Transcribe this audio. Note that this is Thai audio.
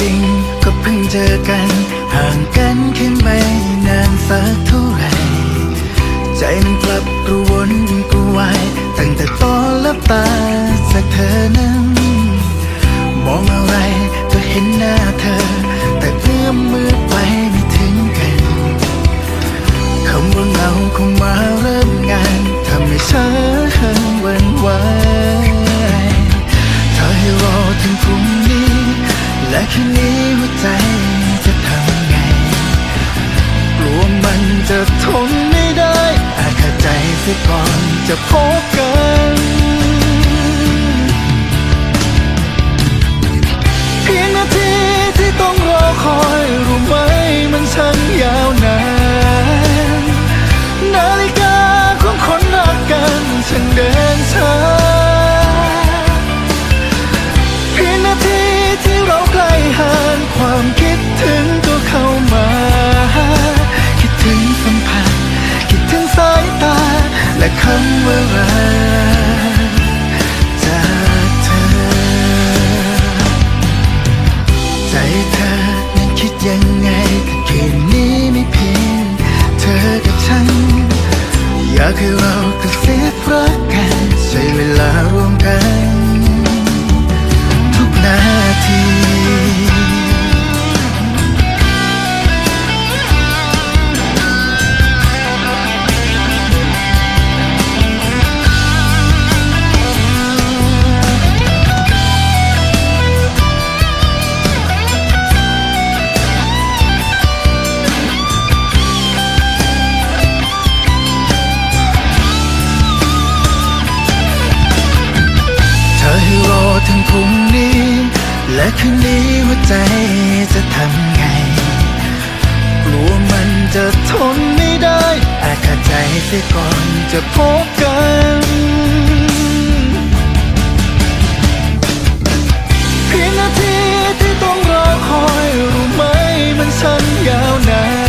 ริง ก็เพิ่งเจอกัน ห่างกันแค่ไม่นานสักเท่าไหร่ใจมันกลับกระวนกระวายตั้งแต่ตอนลับตาจากเธอนั้น มองอะไรก็เห็นหน้าเธอ มันจะทนไม่ได้อาจขาดใจเสียก่อนจะพบ อย ถึงพรุ่งนี้ และคืนนี้หัวใจจะทำไง กลัวมันจะทนไม่ได้อาจขาดใจเสียก่อนจะพบกันเพียงนาทีที่ต้องรอคอยรู้ไหมมันสั้นยาวนาน